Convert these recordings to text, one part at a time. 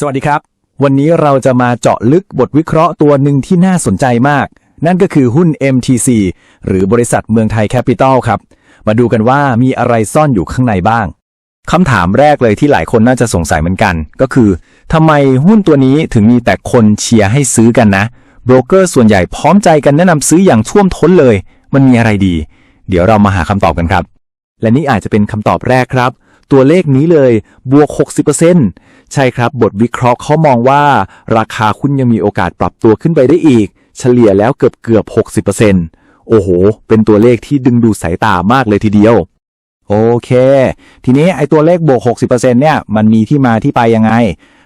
สวัสดีครับ วันนี้เราจะมาเจาะลึกบทวิเคราะห์ตัวหนึ่งที่น่าสนใจมาก นั่นก็คือหุ้น MTC หรือบริษัทเมืองไทยแคปิตอลครับ มาดูกันว่ามีอะไรซ่อนอยู่ข้างในบ้างคำถามแรกเลยที่หลายคนน่าจะสงสัยเหมือนกัน ก็คือทำไมหุ้นตัวนี้ถึงมีแต่คนเชียร์ให้ซื้อกันนะโบรกเกอร์ส่วนใหญ่พร้อมใจกันแนะนำซื้ออย่างท่วมท้นเลย มันมีอะไรดี เดี๋ยวเรามาหาคำตอบกันครับ และนี่อาจจะเป็นคำตอบแรกครับ ตัวเลขนี้เลยบวก 60% ใช่ครับ บทวิเคราะห์เขามองว่า ราคาหุ้นยังมีโอกาสปรับตัวขึ้นไปได้อีก เฉลี่ยแล้วเกือบเกือบ 60%โอ้โห เป็นตัวเลขที่ดึงดูดสายตามากเลยทีเดียว โอเค ทีนี้ไอตัวเลขบวก 60%เนี่ยมันมีที่มาที่ไปยังไง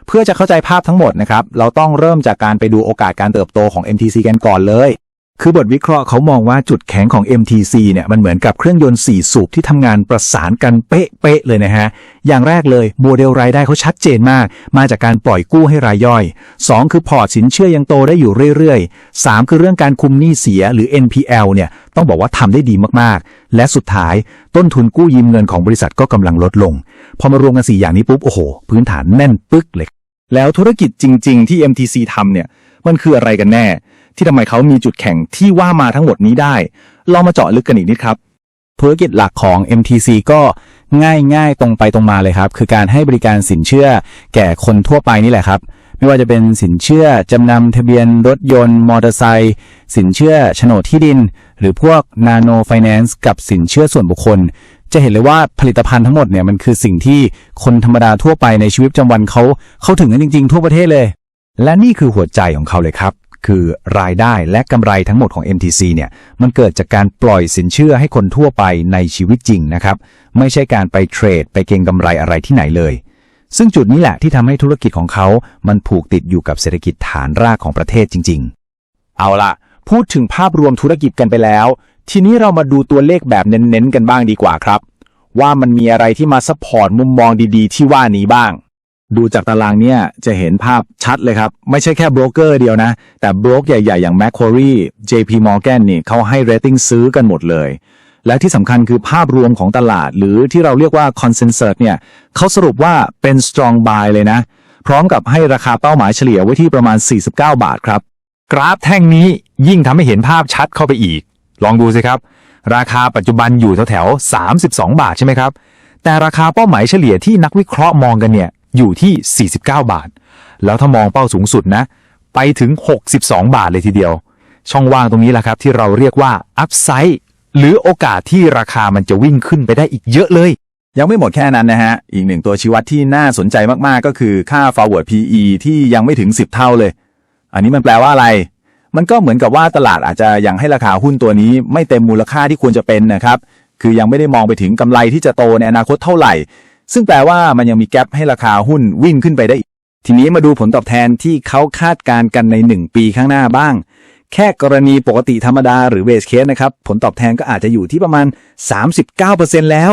เพื่อจะเข้าใจภาพทั้งหมดนะครับ เราต้องเริ่มจากการไปดูโอกาสการเติบโตของ MTC กันก่อนเลย คือบทวิเคราะห์เขามองว่าจุดแข็งของ MTC เนี่ยมันเหมือนกับเครื่องยนต์ 4 สูบที่ทำงานประสานกันเป๊ะๆเลยนะฮะ อย่างแรกเลยโมเดลรายได้เขาชัดเจนมาก มาจากการปล่อยกู้ให้รายย่อย 2 คือพอร์ตสินเชื่อยังโตได้อยู่เรื่อยๆ 3 คือเรื่องการคุมหนี้เสียหรือ NPL เนี่ยต้องบอกว่าทำได้ดีมากๆ และสุดท้ายต้นทุนกู้ยืมเงินของบริษัทก็กำลังลดลง พอมารวมกันสี่อย่างนี้ปุ๊บโอ้โห พื้นฐานแน่นปึ๊กเลยแล้วธุรกิจจริง ๆ ที่ MTC ทำเนี่ยมันคืออะไรกันแน่ ที่ทำไมเขามีจุดแข่งที่ว่ามาทั้งหมดนี้ได้ลองมาเจาะลึกกันอีกนิดครับ ธุรกิจหลักของ MTC ก็ง่ายง่ายตรงไปตรงมาเลยครับ คือการให้บริการสินเชื่อแก่คนทั่วไปนี่แหละครับ ไม่ว่าจะเป็นสินเชื่อจำนำทะเบียนรถยนต์ มอเตอร์ไซค์สินเชื่อโฉนดที่ดิน หรือพวกนาโนไฟแนนซ์กับสินเชื่อส่วนบุคคล จะเห็นเลยว่าผลิตภัณฑ์ทั้งหมดเนี่ยมันคือสิ่งที่คนธรรมดาทั่วไปในชีวิตประจำวันเขาเข้าถึงกันจริง ๆ ทั่วประเทศเลย และนี่คือหัวใจของเขาเลยครับ คือรายได้และกำไรทั้งหมดของ MTC เนี่ยมันเกิดจากการปล่อยสินเชื่อให้คนทั่วไปในชีวิตจริงนะครับ ไม่ใช่การไปเทรด ไปเก็งกำไรอะไรที่ไหนเลย ซึ่งจุดนี้แหละที่ทำให้ธุรกิจของเขา มันผูกติดอยู่กับเศรษฐกิจฐานรากของประเทศจริง ๆ เอาละพูดถึงภาพรวมธุรกิจกันไปแล้ว ทีนี้เรามาดูตัวเลขแบบเน้นๆกันบ้างดีกว่าครับ ว่ามันมีอะไรที่มาซัพพอร์ตมุมมองดีๆ ที่ว่านี้บ้าง ดูจากตารางเนี่ยจะเห็นภาพชัดเลยครับ ไม่ใช่แค่โบรกเกอร์เดียวนะ แต่โบรกใหญ่ๆ อย่าง Macquarie JP Morgan นี่เขาให้เรตติ้งซื้อกันหมดเลย และที่สำคัญคือภาพรวมของตลาด หรือที่เราเรียกว่า consensus เนี่ยเขาสรุปว่าเป็น strong buy เลยนะ พร้อมกับให้ราคาเป้าหมายเฉลี่ยไว้ที่ประมาณ 49 บาทครับ กราฟแท่งนี้ยิ่งทำให้เห็นภาพชัดเข้าไปอีก ลองดูสิครับ ราคาปัจจุบันอยู่แถวๆ32 บาทใช่ไหมครับแต่ราคาเป้าหมายเฉลี่ยที่นักวิเคราะห์มองกันเนี่ย อยู่ที่ 49 บาท แล้วถ้ามองเป้าสูงสุดนะ ไปถึง 62 บาทเลยทีเดียว ช่องว่างตรงนี้แหละครับ ที่เราเรียกว่า upside หรือโอกาสที่ราคามันจะวิ่งขึ้นไปได้อีกเยอะเลย ยังไม่หมดแค่นั้นนะฮะ อีกหนึ่งตัวชี้วัดที่น่าสนใจมาก ๆ ก็คือค่า forward PE ที่ยังไม่ถึง 10 เท่าเลย อันนี้มันแปลว่าอะไร มันก็เหมือนกับว่าตลาดอาจจะยังให้ราคาหุ้นตัวนี้ ไม่เต็มมูลค่าที่ควรจะเป็นนะครับ คือยังไม่ได้มองไปถึงกำไรที่จะโตในอนาคตเท่าไหร่ ซึ่งแปลว่ามันยังมีแกลบให้ราคาหุ้นวิ่งขึ้นไปได้อีก ทีนี้มาดูผลตอบแทนที่เขาคาดการณ์กันใน 1 ปีข้างหน้าบ้าง แค่กรณีปกติธรรมดาหรือเบสเคสนะครับ ผลตอบแทนก็อาจจะอยู่ที่ประมาณ 39%แล้ว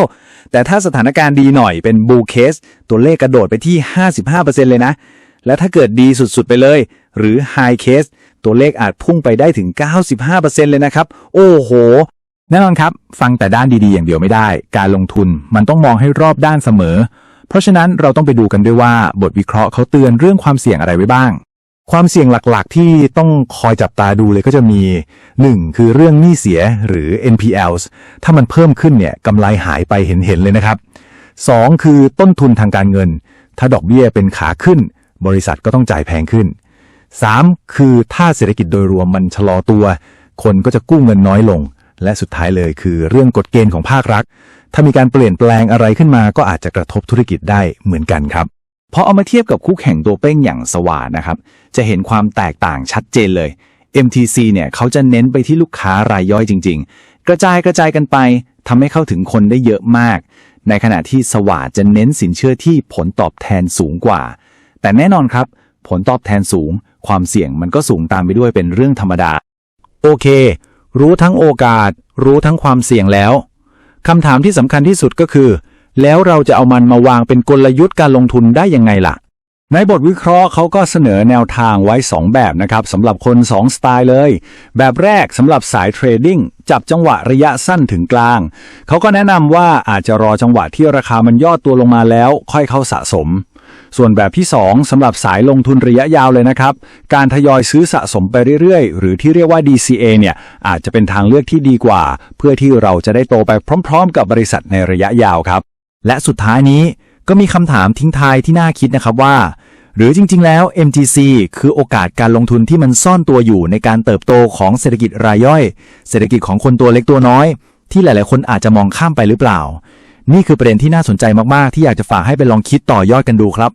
แต่ถ้าสถานการณ์ดีหน่อยเป็นบูเคส ตัวเลขกระโดดไปที่ 55%เลยนะ และถ้าเกิดดีสุดๆไปเลย หรือ High Case ตัวเลขอาจพุ่งไปได้ถึง 95%เลยนะครับ โอ้โห แน่นอนครับ ฟังแต่ด้านดีๆ อย่างเดียวไม่ได้ การลงทุนมันต้องมองให้รอบด้านเสมอ เพราะฉะนั้นเราต้องไปดูกันด้วยว่าบทวิเคราะห์เขาเตือนเรื่องความเสี่ยงอะไรไว้บ้าง ความเสี่ยงหลักๆ ที่ต้องคอยจับตาดูเลยก็จะมี 1. คือเรื่องหนี้เสียหรือ NPLs ถ้ามันเพิ่มขึ้นเนี่ยกำไรหายไปเห็นๆเลยนะครับ 2. คือต้นทุนทางการเงิน ถ้าดอกเบี้ยเป็นขาขึ้น บริษัทก็ต้องจ่ายแพงขึ้น 3. คือถ้าเศรษฐกิจโดยรวมมันชะลอตัว คนก็จะกู้เงินน้อยลง และสุดท้ายเลยคือเรื่องกฎเกณฑ์ของภาครัฐ ถ้ามีการเปลี่ยนแปลงอะไรขึ้นมา ก็อาจจะกระทบธุรกิจได้เหมือนกันครับพอเอามาเทียบกับคู่แข่งตัวเป้งอย่างสว่านะครับ จะเห็นความแตกต่างชัดเจนเลย MTC เนี่ยเขาจะเน้นไปที่ลูกค้ารายย่อยจริง ๆ กระจายกระจายกันไปทำให้เข้าถึงคนได้เยอะมาก ในขณะที่สว่าจะเน้นสินเชื่อที่ผลตอบแทนสูงกว่า แต่แน่นอนครับ ผลตอบแทนสูง ความเสี่ยงมันก็สูงตามไปด้วยเป็นเรื่องธรรมดา โอเค รู้ทั้งโอกาส รู้ทั้งความเสี่ยงแล้วคำถามที่สำคัญที่สุดก็คือ แล้วเราจะเอามันมาวางเป็นกลยุทธ์การลงทุนได้ยังไงล่ะ ในบทวิเคราะห์เขาก็เสนอแนวทางไว้ 2 แบบนะครับสำหรับคน 2 สไตล์เลย แบบแรกสำหรับสายเทรดดิ้งจับจังหวะระยะสั้นถึงกลาง เขาก็แนะนำว่าอาจจะรอจังหวะที่ราคามันย่อตัวลงมาแล้ว ค่อยเข้าสะสม ส่วนแบบที่ 2สำหรับสายลงทุนระยะยาวเลยนะครับ การทยอยซื้อสะสมไปเรื่อยๆ หรือที่เรียกว่า DCA เนี่ยอาจจะเป็นทางเลือกที่ดีกว่า เพื่อที่เราจะได้โตไปพร้อม ๆ กับบริษัทในระยะยาวครับ และสุดท้ายนี้ก็มีคำถามทิ้งท้ายที่น่าคิดนะครับว่า หรือจริง ๆ แล้ว MTC คือโอกาสการลงทุนที่มันซ่อนตัวอยู่ในการเติบโตของเศรษฐกิจรายย่อย เศรษฐกิจของคนตัวเล็กตัวน้อย ที่หลาย ๆ คนอาจจะมองข้ามไปหรือเปล่า นี่คือประเด็นที่น่าสนใจมากๆ ที่อยากจะฝากให้ไปลองคิดต่อยอดกันดูครับ